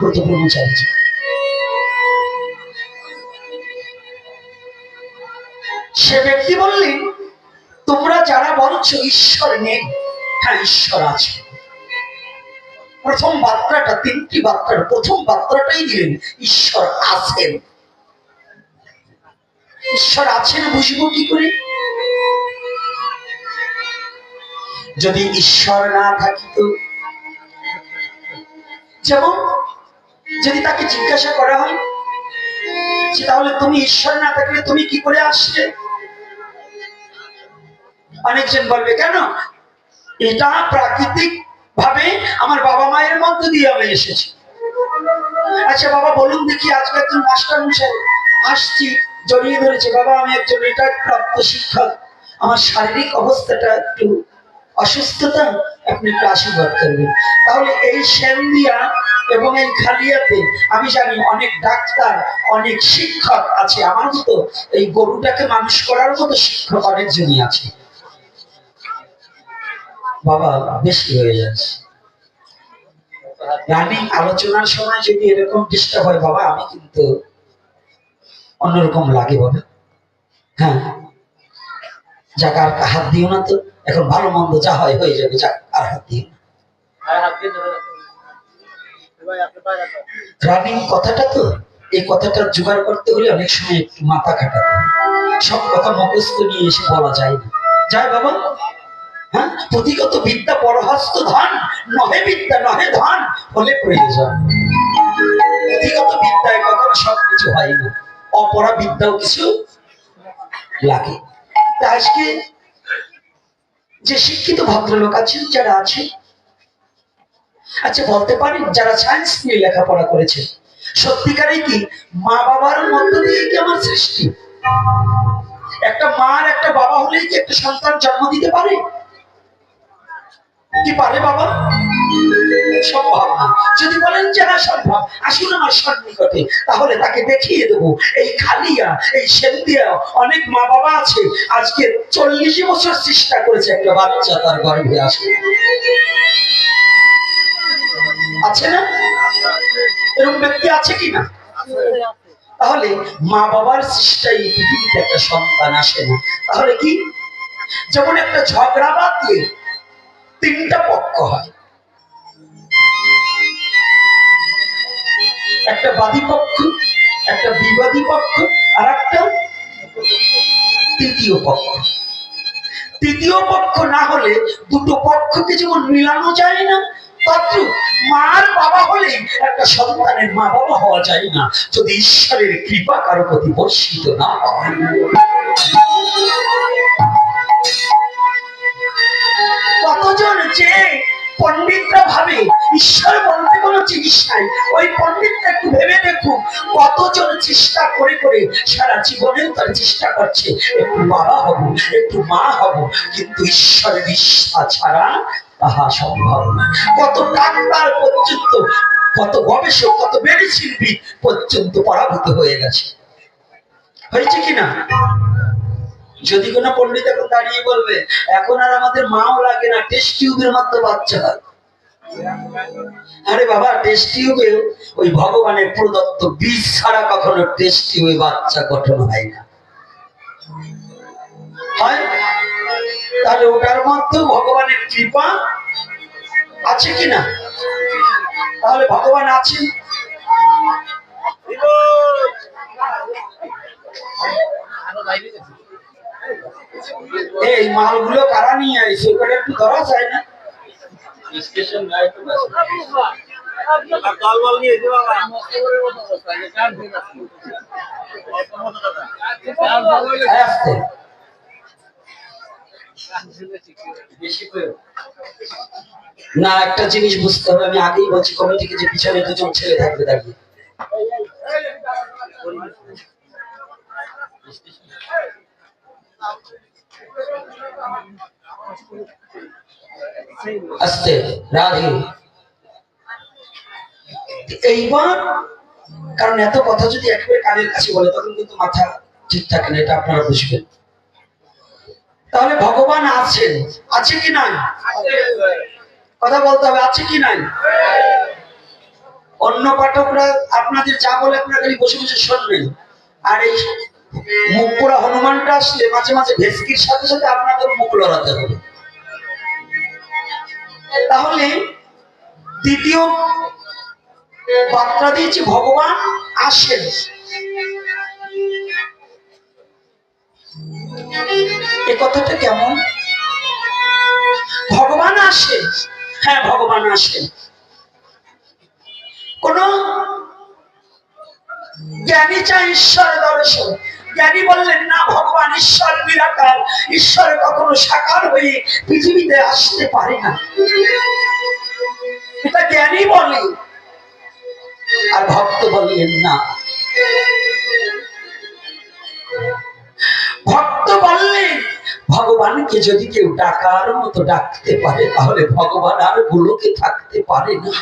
ব্রত ব্রহ্মচারী সে ব্যক্তি বললেন তোমরা যারা বলছো ঈশ্বর নেই হ্যাঁ ঈশ্বর আছে। প্রথম বার্তাটা, তিনটি বার্তার প্রথম বার্তাটাই দিলেন, ঈশ্বর আছেন। ঈশ্বর আছেন বুঝব কি করে? যদি ঈশ্বর না থাকিত যেমন যদি তাকে জিজ্ঞাসা করা হয়, যে তাহলে তুমি ঈশ্বর না থাকলে তুমি কি করে আসলে? অনেকজন বলবে, কেন? এটা প্রাকৃতিক ভাবে আমার বাবা মায়ের মধ্য দিয়ে আমি এসেছি। আচ্ছা বাবা, বলুন দেখি, আজকে একজন মাস্টার মশাই আসছি, জড়িয়ে ধরেছে। বাবা, আমি একজন রিটায়ার্ড প্রাপ্ত শিক্ষক। আমার শারীরিক অবস্থাটা একটু অসুস্থতা, আপনি একটু আশীর্বাদ করবেন। তাহলে এই শ্যামদিয়া এবং এই খালিয়াতে আমি জানি অনেক ডাক্তার, অনেক শিক্ষক আছে। আমার মতো এই গরুটাকে মানুষ করার মতো শিক্ষক অনেকজনই আছে। বাবা, বেশি হয়ে যাচ্ছে। আমি আলোচনার সময় যদি এরকম ডিস্টার্ব হয়, বাবা, আমি কিন্তু অন্যরকম লাগে বাবা হ্যাঁ। যাক, আর হাত দিও না তো। এখন ভালো মন্দ যা হয়, হয়ে যাবে। যাক, আর হাত দিও না। রানিং কথাটা তো, এই কথাটা জোগাড় করতে হলে অনেক সময় একটু মাথা হয়। সব কথা মুখস্থ নিয়ে এসে বলা যায় না। বাবা হ্যাঁ প্রতিগত বিদ্যা পরহস্ত ধন, নহে বিদ্যা, নহে ধন, হলে প্রয়োজন। প্রতিগত বিদ্যায় কখনো সবকিছু হয় না। অপরা বিদ্যাও কিছু লাগে। আজকে যে শিক্ষিত ভদ্রলোক আছেন, যারা আছেন আচ্ছা বলতে পারেন যারা সায়েন্স নিয়ে লেখাপড়া করেছে, সত্যিকারে কি মা বাবার মধ্য দিয়ে কি আমার সৃষ্টি? একটা মা আর একটা বাবা হলেই কি একটা সন্তান জন্ম দিতে পারে? কি পারে বাবা? সম্ভব না। যদি বলেন যে না, সম্ভব। আসুন আমার সন্নিকটে, তাহলে তাকে দেখিয়ে দেবো। এই খালিয়া, এই সেন্দিয়া অনেক মা বাবা আছে, আজকে চল্লিশ বছর চেষ্টা করেছে একটা বাচ্চা তার গর্ভে আসে আছে না? এরকম ব্যক্তি আছে কি না? তাহলে মা বাবার চেষ্টায় পৃথিবীতে একটা সন্তান আসে না। তাহলে কি? যেমন একটা ঝগড়া বাঁধলে তিনটা পক্ষ হয়। একটা বাদী পক্ষ, একটা বিবাদী পক্ষ, আর একটা তৃতীয় পক্ষ। তৃতীয় পক্ষ না হলে দুটো পক্ষকে যেমন মিলানো যায় না মার বাবা হলেই একটা সন্তানের মা বাবা হওয়া যায় না। যদি ঈশ্বরের কৃপা কারও প্রতি বর্ষিত না কতজন যে পণ্ডিতরা ভাবে, ঈশ্বর বলতে কোনো নাই, ওই পণ্ডিতটা একটু ভেবে দেখুন, কতজন চেষ্টা করে করে সারা জীবনেও তার চেষ্টা করছে, একটু বাবা হব, একটু মা হব, কিন্তু ঈশ্বরের ইচ্ছা ছাড়া তাহা সম্ভব না। কত ডাক্তার পর্যন্ত, কত গবেষক, কত মেডিসিনবিদ পর্যন্ত পরাভূত হয়ে গেছে। হয়েছে কিনা যদি কোনো পণ্ডিত এখন দাঁড়িয়ে বলবে, এখন আর আমাদের মাও লাগে না টেস্ট টিউবের মাধ্যমে বাচ্চা হয়। আরে বাবা টেস্ট টিউবে ওই ভগবানের প্রদত্ত বীজ ছাড়া কখনো টেস্ট টিউবে বাচ্চা গঠন হয় না। হয়? তাহলে ওটার মধ্যে ভগবানের কৃপা আছে কি না তাহলে ভগবান আছেন। এই মালগুলো কারা নিয়ে আইছে ওটা একটু ধরা যায় না। স্টেশন নিয়ে যে বাবা আসতে বেশি করে না, একটা জিনিস বুঝতে হবে, আমি আগেই বলছি কমিটিকে যে পিছনে দুজন ছেলে থাকবে দাঁড়িয়ে আস্তে, রাধে। এইবার, কারণ এত কথা যদি একেবারে কানের কাছে বলে, তখন কিন্তু মাথা ঠিক থাকে না, এটা আপনারা বুঝবেন। তাহলে ভগবান আছেন। আছে কি নাই? কথা বলতে হবে, আছে কি নাই? অন্য পাঠকরা আপনাদের যা বলে আপনারা খালি বসে বসে শুনবেন। আর এই মুখ পোড়া হনুমানটা আসলে মাঝে মাঝে ভেসকির সাথে সাথে আপনাদের মুখ লড়াতে হবে। তাহলে দ্বিতীয় বার্তা দিয়েছি, ভগবান আসেন। এ কথাটা কেমন? ভগবান আসে। হ্যাঁ ভগবান আসে। কোন জ্ঞানী চাই ঈশ্বর দর্শন। জ্ঞানী বললেন, না, ভগবান ঈশ্বর নিরাকার। ঈশ্বর কখনো সাকার হয়ে পৃথিবীতে আসতে পারে না। এটা জ্ঞানী বলে, আর ভক্ত বললেন, না। ভক্ত বললেন ভগবানকে যদি কেউ ডাকার মতো ডাকতে পারে, তাহলে ভগবান আর গুলোকে থাকতে পারে না।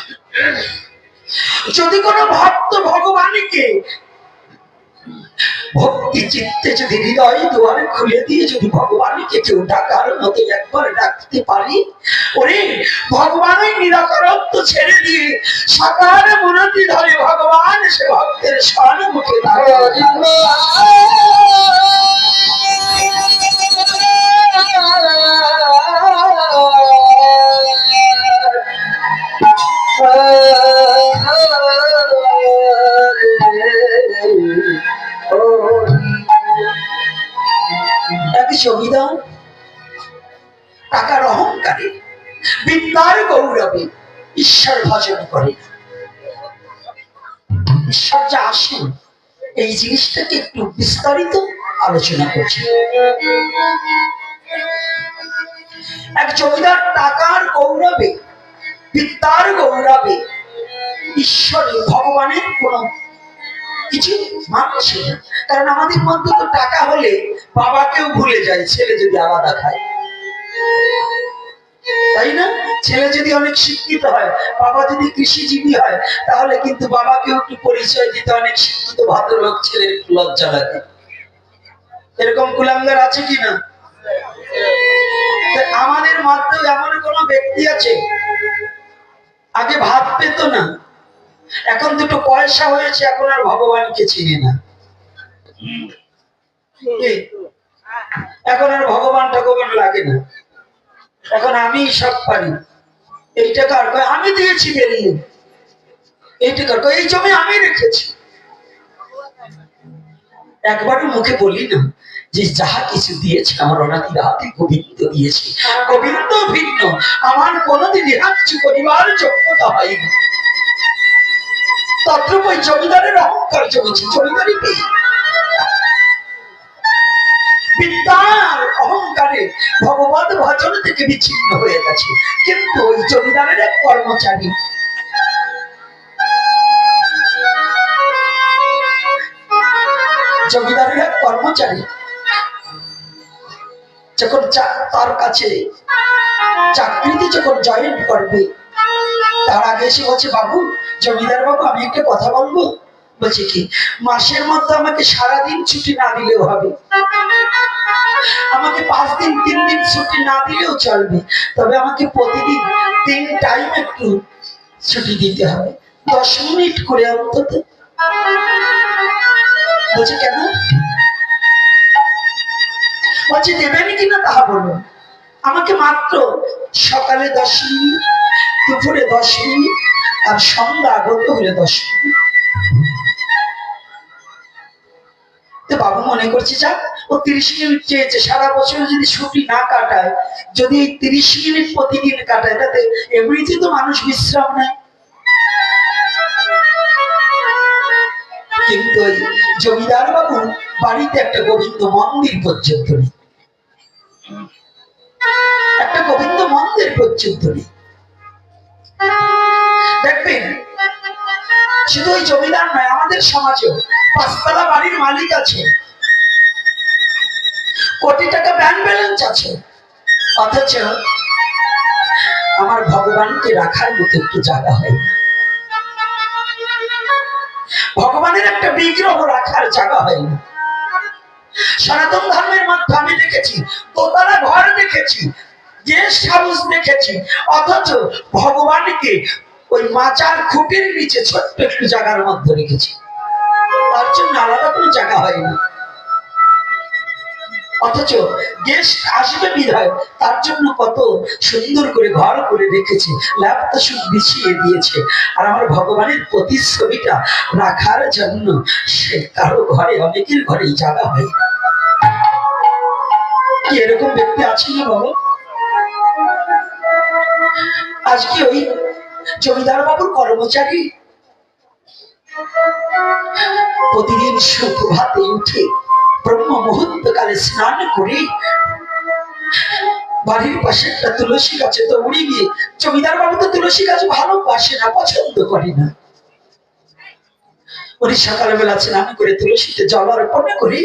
যদি কোনো ভক্ত ভগবানকে ভক্তি চিত্তে যদি হৃদয় দুয়ারে খুলে দিয়ে যদি ভগবানকে কেউ ডাকার মতো একবার ডাকতে পারি, ওরে ভগবানের নিরাকরত্ব ছেড়ে দিয়ে সাকার মনতি ধরে ভগবান সে ভক্তের স্বর্ণ মুখে দাঁড়িয়ে জিনিসটাকে একটু বিস্তারিত আলোচনা করছি। এক জমিদার টাকার গৌরবে বিদ্যার গৌরবে, ঈশ্বরের ভগবানের কোন কিছু মানছে না। কারণ আমাদের মধ্যে তো টাকা হলে বাবাকেও ভুলে যায়, ছেলে যদি আলাদা খায়। তাই না? ছেলে যদি অনেক শিক্ষিত হয় বাবা যদি কৃষিজীবী হয় তাহলে কিন্তু বাবাকেও একটু পরিচয় দিতে অনেক শিক্ষিত ভদ্রলোক ছেলের লজ্জা লাগে। এরকম কুলাঙ্গার আছে কি না? আমাদের মধ্যে এমন কোন ব্যক্তি আছে? আগে ভাত পেত না। এখন দুটো পয়সা হয়েছে এখন আর ভগবানকে চিনে না। এখন আর ভগবান ঠগবান লাগে না। এখন আমি সব পারি। এইটা কার কয়, আমি দিয়েছি বেরিয়ে। এইটা কার কয়, এই জমি আমি রেখেছি। একবারও মুখে বলি না যে যাহা কিছু দিয়েছে আমার অনাদি হাতে গোবিন্দ দিয়েছে। গোবিন্দ ভিন্ন। আমার কোনোদিন কিছু করিবার যোগ্যতা হয়নি। তদ্রুপ ওই জমিদারের অহংকার জমেছে। জমিদারি পেয়ে অহংকারে ভজন থেকে বিচ্ছিন্ন হয়ে গেছে। কিন্তু ওই জমিদারের এক কর্মচারী জমিদারের এক কর্মচারী যখন তার কাছে চাকরিতে যখন জয়েন করবে, তার আগে এসে বলছে, বাবু জমিদার বাবু আমি একটা কথা বলব? বলছে কি, মাসের মধ্যে আমাকে সারাদিন ছুটি না দিলেও হবে। আমাকে পাঁচ দিন, তিন দিন ছুটি না দিলেও চলবে। তবে আমাকে প্রতিদিন তিন টাইম একটু ছুটি দিতে হবে। দশ মিনিট করে অন্তত। বলছে, কেন? বলছে দেবেন কিনা তাহা বলুন আমাকে মাত্র সকালে দশ মিনিট, দুপুরে দশ মিনিট, আর সন্ধ্যা আগত হলে দশ মিনিট। তো বাবু মনে করছে, যাক, ও তিরিশ মিনিট চেয়েছে। সারা বছর যদি ছুটি না কাটায়, যদি এই তিরিশ মিনিট প্রতিদিন কাটায়, তাতে এমনিতে তো মানুষ বিশ্রাম নেয়। কিন্তু জমিদার বাবু বাড়িতে একটা গোবিন্দ মন্দির পর্যন্ত একটা গোবিন্দ মন্দির পর্যন্ত দেখবেন, শুধু ওই জমিদার নয়, আমাদের সমাজেও পাঁচতলা বাড়ির মালিক আছে। কোটি টাকা ব্যাংক ব্যালেন্স আছে। অথচ আমার ভগবানকে রাখার মতো একটু জায়গা হয় না। ভগবানের একটা বিগ্রহ রাখার জায়গা হয় না। সনাতন ধর্মের মধ্যে আমি দেখেছি, দোতলা ঘর দেখেছি, গেস্ট হাউস দেখেছি, অথচ ভগবানকে ওই মাচার খুঁটির নিচে ছোট্ট একটু জায়গার মধ্যে রেখেছি। তার জন্য আলাদা কোনো জায়গা হয়নি। অথচ গেস্ট আসবে বিধায় তার জন্য কত সুন্দর করে ঘর করে রেখেছে ল্যাপটা শুধু বিছিয়ে দিয়েছে। আর আমার ভগবানের প্রতিচ্ছবিটা রাখার জন্য সে কারও ঘরে, অনেকের ঘরেই জায়গা হয়। কি এরকম ব্যক্তি আছে না বাবা আজকে ওই জমিদার বাবুর কর্মচারী প্রতিদিন সুপ্রভাতে উঠে ব্রহ্ম মুহূর্ত কালে স্নান করে বাড়ির পাশে একটা তুলসী গাছে তো উড়ি গিয়ে জমিদার বাবু তো তুলসী গাছ ভালোবাসে না, পছন্দ করে না। উনি সকালবেলা স্নান করে তুলসীতে জল অর্পণ করে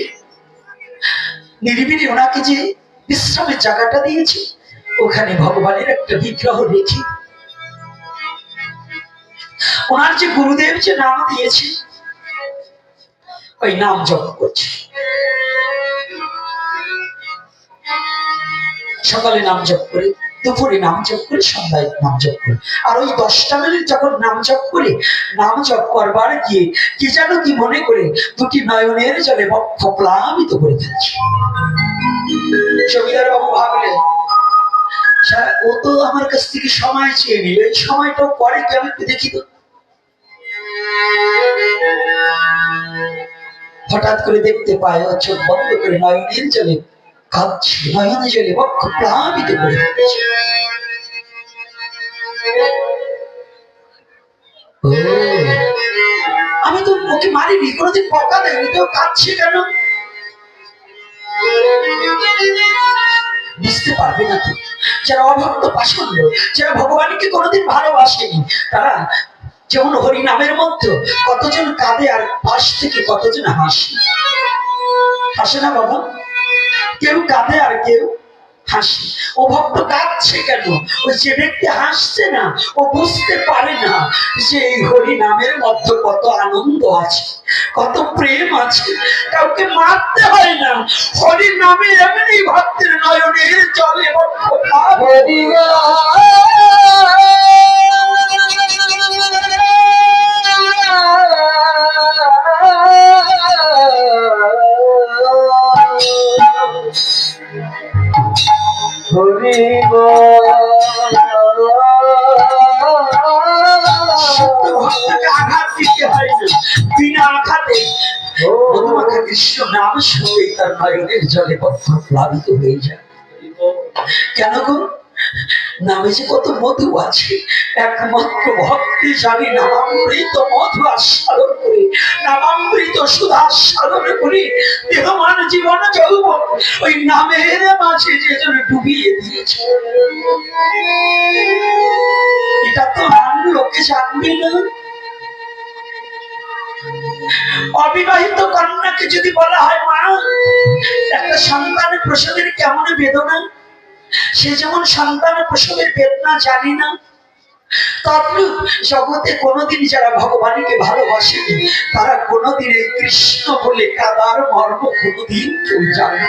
নিরিবিলি ওনাকে যে বিশ্রামের জায়গাটা দিয়েছে, ওখানে ভগবানের একটা বিগ্রহ রেখে ওনার যে গুরুদেব যে নাম দিয়েছে ওই নাম জপ করছে। সকালে নাম জপ করে, দুপুরে নাম জপ করে, সন্ধ্যায় নাম জপ করে। আর ওই দশটা মিনিট যখন নাম জপ করে, নাম জপ করবার গিয়ে কি যেন কি মনে করে দুটি নয়নের জলে বক্ষ প্লাবিত করে ফেলছে। জমিদার বাবু ভাবলেন ও তো আমার কাছ থেকে সময় চেয়ে নিল। এই সময়টা পরে কি আমি দেখি তো? হঠাৎ করে দেখতে পায় ও চোখ বন্ধ করে নয়নের জলে কাঁদছে নয়নে জলে বক্ষ প্লাবিত করে আমি তো ওকে মারিনি, কোনোদিন পকা দেয়নি, তো কাঁদছে কেন? বুঝতে পারবে না তো, যারা অভক্ত পাষণ্ড, যারা ভগবানকে কোনোদিন ভালোবাসেনি, তারা যেমন হরিনামের মধ্যে কতজন কাঁদে আর পাশ থেকে কতজন হাসে। হাসে না বাবা? কেউ কাঁদে আর কেউ হাসে। ও ভক্ত কাঁদছে কেন? ওই যে ব্যক্তি হাসছে না, ও বুঝতে পারে না যে এই হরি নামের মধ্যে কত আনন্দ আছে, কত প্রেম আছে। কাউকে মারতে হয় না। হরি নামে এমনি ভক্তের নয়নের জলে বক্ষ প্লাব সত্য আঘাত দিতে হয় বিনা আঘাতে মধুমাখা কৃষ্ণ নাম শুনেই তার নয়নের জলে বক্ষ প্লাবিত হয়ে যায়। কেন গো? নামে যে কত মধু আছে, একমাত্র ভক্তি নামামৃত মধু আস্বাদন করে, নামামৃত সুধা আস্বাদন করে জীবন ওই নামের মাঝে যে ডুবিয়ে দিয়েছে। এটা তো আর লোকে জানবে না। অবিবাহিত কন্যাকে যদি বলা হয়, মা, একটা সন্তানের প্রসাদের কেমন বেদনা? সে যেমন সন্তান প্রসবের বেদনা জানে না জগতে কোনোদিন যারা ভগবানকে ভালোবাসেনি, তারা কোনোদিন এই কৃষ্ণ বলে কাদার মর্ম কোনোদিন কেউ জানে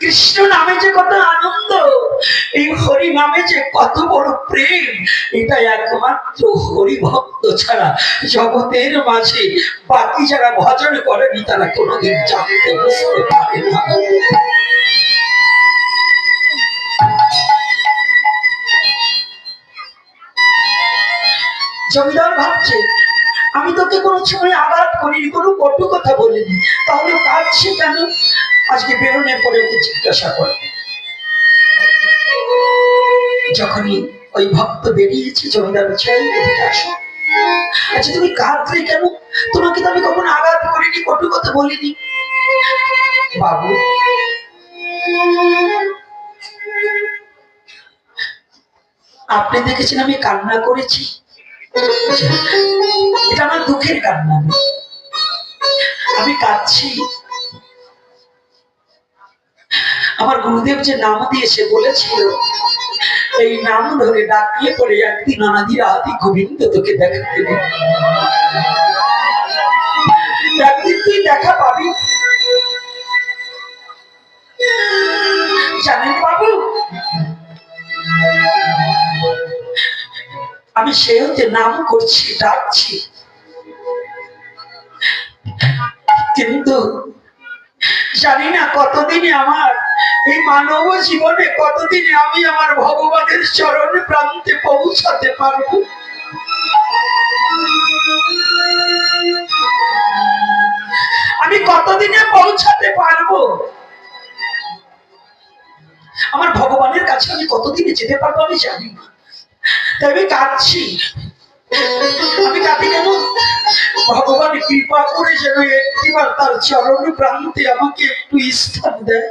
কৃষ্ণ নামে যে কত আনন্দ এই হরি নামে যে কত বড় প্রেম, এটা একমাত্র হরি ভক্ত ছাড়া জগতের মাঝে বাকি যারা ভজন করেনি, তারা কোনোদিন জানতে বুঝতে পারে না। জমিদার ভাবছে, আমি তোকে কোনো সময় আঘাত করিনি, কোনো কটু কথা বলিনি। তাহলে কাঁদছে কেন? আজকে বেরোনোর পরে ওকে জিজ্ঞাসা করে যখনই ওই ভক্ত বেরিয়েছে জমিদার বলছে আসো। আচ্ছা তুমি কাঁদলে কেন? তোমাকে তো আমি কখনো আঘাত করিনি, কটু কথা বলিনি। বাবু, আপনি দেখেছেন আমি কান্না করেছি? এটা আমার দুঃখের কান্না। আমি কাঁদছি। আমার গুরুদেব যে নাম দিয়েছে, বলেছিল এই নাম ধরে পরে রাতি গোবিন্দ তোকে তুই দেখা পাবি। জানেন বাবু, আমি সে হতে নাম করছি, ডাকছি। কিন্তু জানি না কতদিনে আমার এই মানব জীবনে কতদিনে আমি আমার ভগবানের চরণ প্রান্তে পৌঁছাতে পারব? আমি কতদিনে পৌঁছাতে পারব? আমার ভগবানের কাছে আমি কতদিনে যেতে পারব আমি জানি না। তাই আমি কাঁদছি। আমি কাঁদি কেন? ভগবান কৃপা করে যেন একটিবার তার চরণ প্রান্তে আমাকে একটু স্থান দেয়।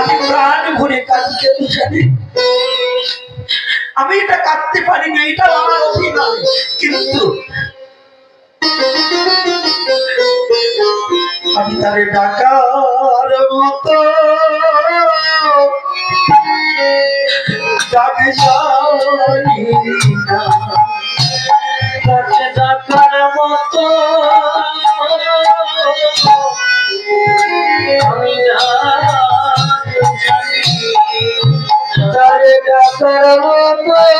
আমি প্রাণ ভরে জানি। আমি এটা কাঁদতে পারি না, এটা আমার অভিনয় কিন্তু আমি তারে ডাকার মতো মতো আমি তারে ডাকার মতো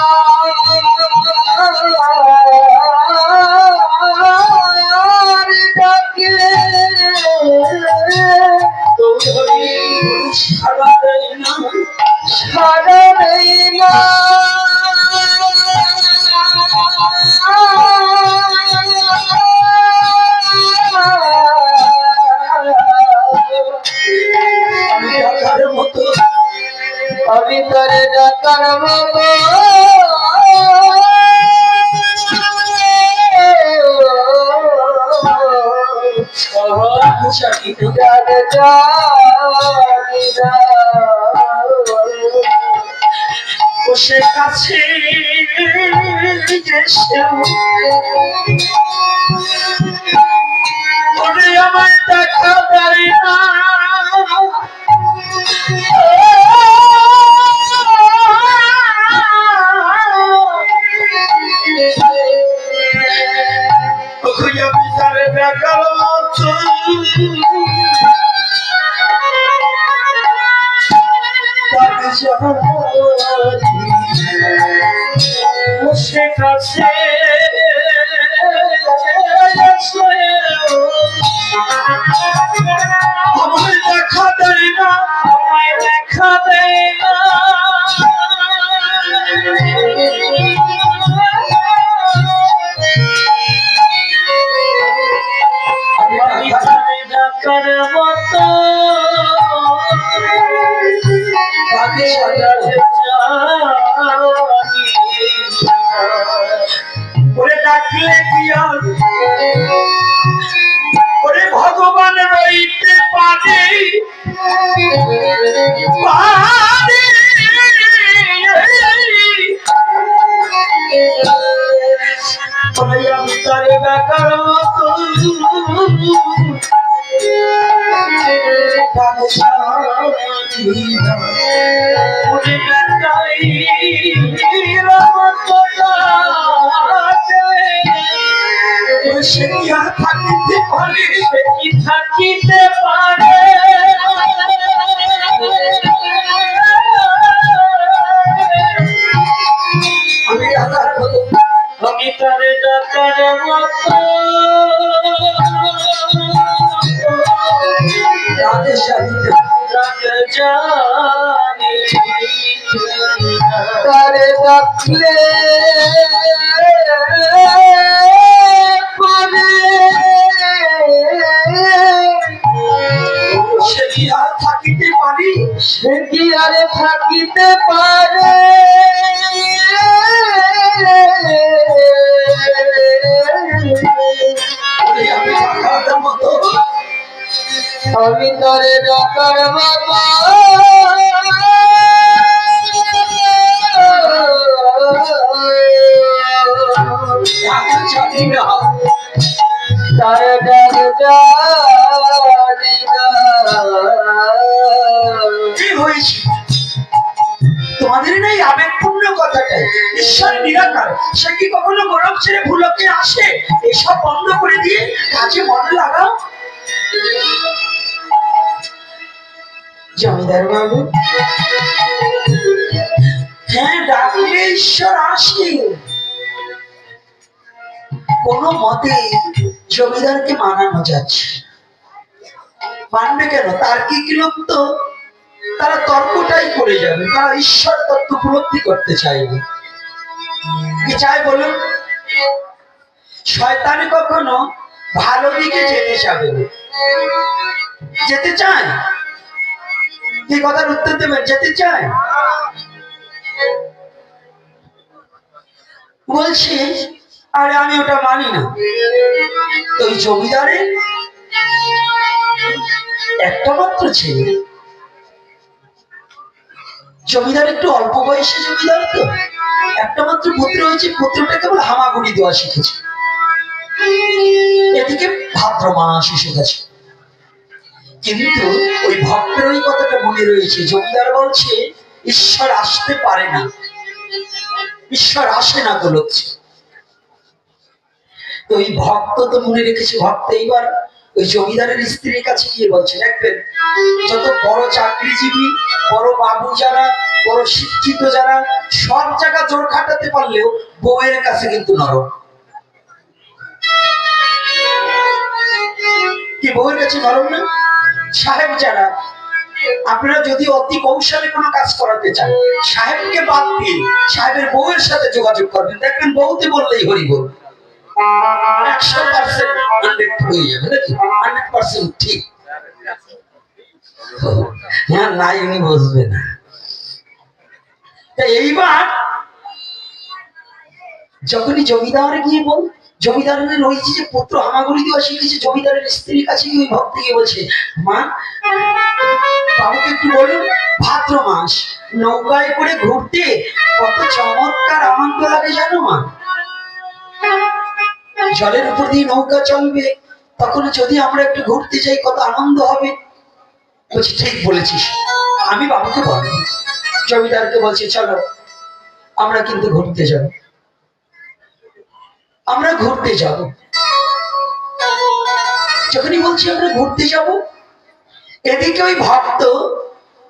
বসে কাছে দেখা দেয় না থাকিতে পারে। কি থাকিতে পারে? আমি তারে ডাকার মতো। রাধে সাহিত্য। ডাক জানি। তারে ডাকলে নিরাকার সে কি কখনো ছেড়ে ভুলকে আসে? এসব বন্ধ করে দিয়ে কাজে লাগাও। জমিদার বাবু। হ্যাঁ ডাকলে ঈশ্বর আসে। কোনো মতে জমিদারকে মানানো যাচ্ছে মানবে কেন? তার কি কি তো তারা তর্কটাই করে যাবে। তারা ঈশ্বর তত্ত্ব উপলব্ধি করতে চাইবে। কি বলুন? শয়তানি কখনো ভালো দিকে যেতে চাবে যেতে চায়? কি কথার উত্তর দেবেন, যেতে চায়? বলছি, আরে আমি ওটা মানি না। তো ওই জমিদারের একটা মাত্র ছেলে। জমিদার একটু অল্প বয়সে জমিদার তো। একটা মাত্র পুত্র হয়েছে, পুত্রটা কেবল হামাগুড়ি দেওয়া শিখেছে। এদিকে ভাদ্র মাস এসে গেছে। কিন্তু ওই ভক্তের ওই কথাটা মনে রয়েছে, জমিদার বলছে, ঈশ্বর আসতে পারে না। ঈশ্বর আসে না গোলচ্ছে তো ওই ভক্ত তো মনে রেখেছে, ভক্ত এইবার ওই জমিদারের স্ত্রীর কাছে গিয়ে বলছে, দেখবেন, যত বড় চাকরিজীবী, বড় বাবু যারা, বড় শিক্ষিত যারা, সব জায়গা জোর খাটাতে পারলেও বউয়ের কাছে কিন্তু নরম। কি, বউয়ের কাছে নরম না? সাহেব যারা, আপনারা যদি অতি কৌশলে কোনো কাজ করাতে চান, সাহেবকে বাদ দিয়ে সাহেবের বউয়ের সাথে যোগাযোগ করবেন। দেখবেন বউতে বললেই হরি ঠিক হ্যাঁ নাই উনি বসবে না এইবার যখনই জমিদার গিয়ে বল, জমিদারের রয়েছে যে পুত্র হামাগুড়ি দেওয়া শিখেছে, জমিদারের স্ত্রীর কাছে গিয়ে ভক্ত গিয়ে বলছে, মা, বাবুকে একটু বলুন, ভাদ্র মাস, নৌকায় করে ঘুরতে কত চমৎকার আনন্দ লাগে জানো মা? জলের উপর দিয়ে নৌকা চলবে, তখন যদি আমরা একটু ঘুরতে যাই, কত আনন্দ হবে। বলছি, ঠিক বলেছিস। আমি বাবুকে বলব। জমিদারকে বলছি, চলো, আমরা কিন্তু ঘুরতে যাব। আমরা ঘুরতে যাব। যখনই বলছি, আমরা ঘুরতে যাব, এদিকে ওই ভক্ত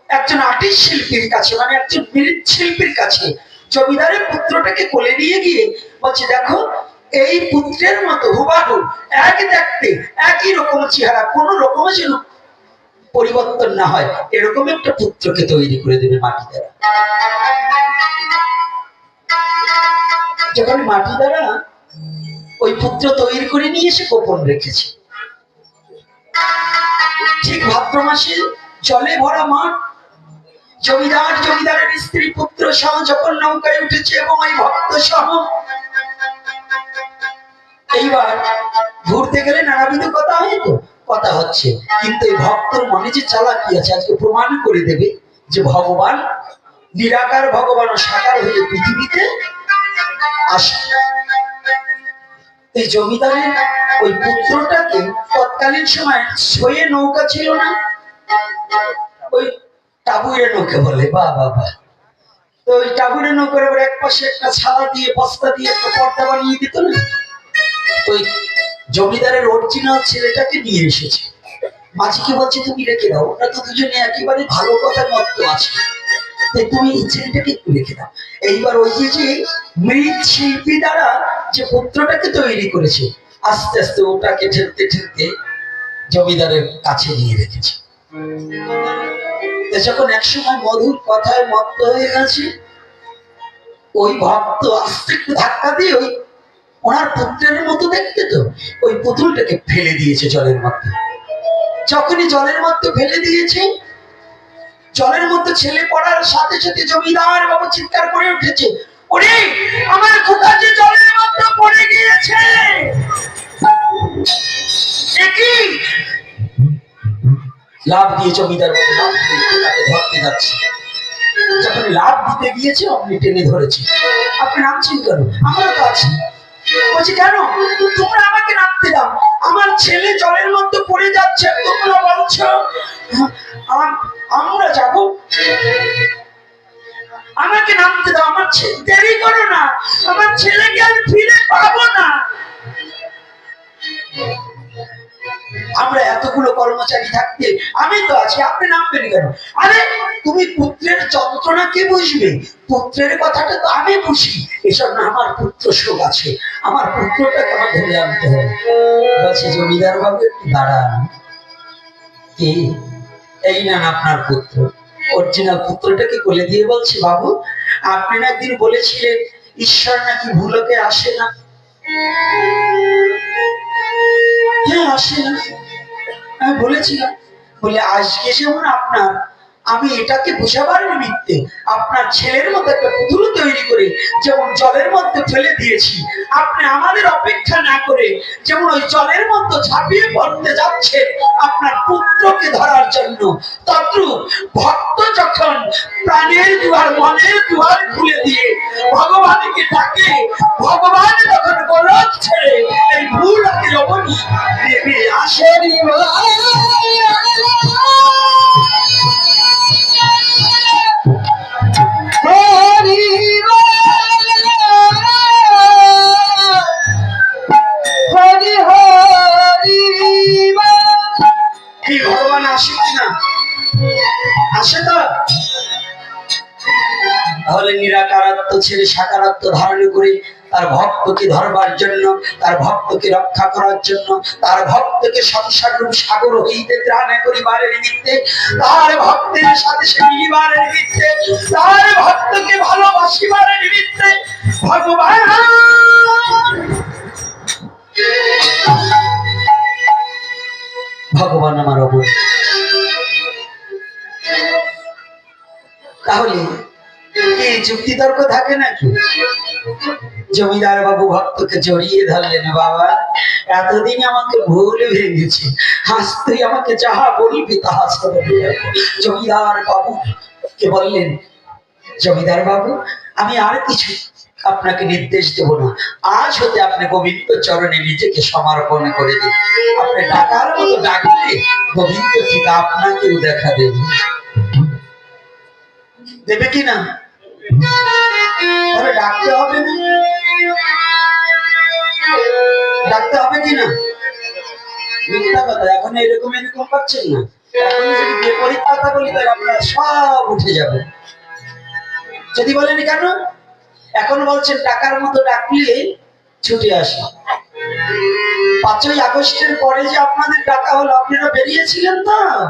একজন আর্টিস্ট শিল্পীর কাছে মানে একজন মৃৎশিল্পীর কাছে, জমিদারের পুত্রটাকে কোলে নিয়ে গিয়ে বলছে, দেখো এই পুত্রের মতো হুবাহু এক দেখতে, একই রকম চেহারা, কোন রকম যেন পরিবর্তন না হয়। এরকম একটা পুত্রকে তৈরি করে দেবে মাটি দ্বারা। যখন মাটি দ্বারা ওই পুত্র তৈরি করে নিয়ে এসে গোপন রেখেছে, ঠিক ভাদ্র মাসে জলে ভরা মাঠ জমিদার জমিদারের স্ত্রী পুত্র সহ যখন নৌকায় উঠেছে এবং ওই ভক্ত সহ এইবার ঘুরতে গেলে নানাবিধ কথা হয় তো, কথা হচ্ছে। কিন্তু এই ভক্তর মনে যে চালাকি আছে, আজকে প্রমাণ করে দেবে যে ভগবান নিরাকার ভগবান সাকার হয়ে পৃথিবীতে আসে। এই জমিদারের ওই পুত্রটাকে তৎকালীন সময় ছয়ে নৌকা ছিল না? ওই টাবুরে নৌকে বলে, বা বাবা তো ওই টাবুরে নৌকার এক পাশে একটা ছালা দিয়ে বস্তা দিয়ে একটা পর্দা বানিয়ে দিত না? জমিদারের অরিজিনাল ছেলেটাকে নিয়ে এসেছে। মাঝিকে বলছে, তুমি রেখে দাও, ওরা তো দুজনে একেবারে ভালো কথার মত আছে। তাই তুমি এই ছেলেটাকে রেখে দাও। এইবার ওই যে যে মৃৎ শিল্পী দ্বারা যে পুত্রটাকে তৈরি করেছে, আস্তে আস্তে ওটাকে ঠেলতে ঠেলতে জমিদারের কাছে নিয়ে রেখেছে। যখন একসময় মধুর কথায় মত্ত হয়ে গেছে, ওই ভক্ত আস্তে একটু ধাক্কা দিয়ে ওই ওনার পুত্রের মতো দেখতে তো। ওই পুতুলটাকে ফেলে দিয়েছে জলের মধ্যে। যখনই জলের মধ্যে ফেলে দিয়েছে, জলের মধ্যে ছেলে পড়ার সাথে সাথে জমিদার বাবু চিৎকার করে উঠেছে, ওরে, আমার খোকা যে জলের মধ্যে পড়ে গিয়েছে! লাভ দিয়ে জমিদার বাবু ধরতে যাচ্ছে। যখন লাভ দিতে গিয়েছে, অমনি টেনে ধরেছে। আপনি নামছেন কেন আমরা তো আছি। বলছি, কেন? তোমরা আমাকে রাখতে দাও। আমার ছেলে জলের মধ্যে পড়ে যাচ্ছে, তোমরা বলছো? আম- আমরা যাব। আমাকে নামতে দাও, আমার ছেলে দেরি করো না। আমার ছেলেকে আমি ফিরে পাবো না। আমরা এতগুলো কর্মচারী থাকতে, আমি তো আছি আপনি নামবেন কেন? আরে, তুমি পুত্রের যন্ত্রণা কে বুঝবে? পুত্রের কথাটা তো আমি বুঝি। এসব না আমার পুত্র শোক আছে। আমার পুত্রটাকে আমার ধরে আনতে হবে। জমিদার বাবু, একটু দাঁড়ান। কি? এই নেন আপনার পুত্র। অরিজিনাল পুত্রটাকে কোলে দিয়ে বলছে, বাবু, আপনি না একদিন বলেছিলেন, ঈশ্বর নাকি ভুলকে আসে না? হ্যাঁ আসে না আমি বলেছিলাম বলে আজকে যেমন আপনার আমি এটাকে বোঝাবার নিমিত্তে আপনার ছেলের মতো একটা পুতুল তৈরি করে যেমন জলের মধ্যে ফেলে দিয়েছি, আপনি আমাদের অপেক্ষা না করে যেমন ওই জলের মধ্যে ঝাঁপিয়ে পড়তে যাচ্ছে আপনার পুত্রকে ধরার জন্য। তদ্রুপ ভক্ত যখন প্রাণের দুয়ার, মনের দুয়ার খুলে দিয়ে ভগবানকে ডাকে, ভগবান তখন গোলক ছেড়ে এই ভুল আগে রমণী নেমে সাকারত্ব ধারণ করে, তার ভক্তকে ধরবার জন্য, তার ভক্তকে রক্ষা করার জন্য, তার ভক্তকে সংসার রূপ সাগর হইতে ত্রাণ করিবার নিমিত্তে, তার ভক্তের সাথে সে নিমিত্তে, তার ভক্তকে ভালোবাসিবার নিমিত্তে, ভগবান! ভগবান আমার অবর তাহলে কি যুক্তি তর্ক থাকে নাকি জমিদার বাবু ভক্তকে জড়িয়ে ধরলেন, বাবা, এতদিন আমাকে ভুল ভেঙেছে। তুই আমাকে যাহা বলবি তাহা জমিদার বাবু কে বললেন, জমিদার বাবু, আমি আর কিছু আপনাকে নির্দেশ দেব না। আজ হতে আপনি গোবিন্দ চরণে নিজেকে সমর্পণ করে দিন। আপনি ডাকার মতো ডাকলে গোবিন্দ ঠিক আপনাকেও দেখা দেবে। দেবে কি যদি সব যাবে। যদি বলেন কেন? এখন বলছেন টাকার মতো ডাকলে ছুটে আসে পাঁচই আগস্টের পরে যে আপনাদের টাকা হলো, আপনারা বেরিয়েছিলেন তো?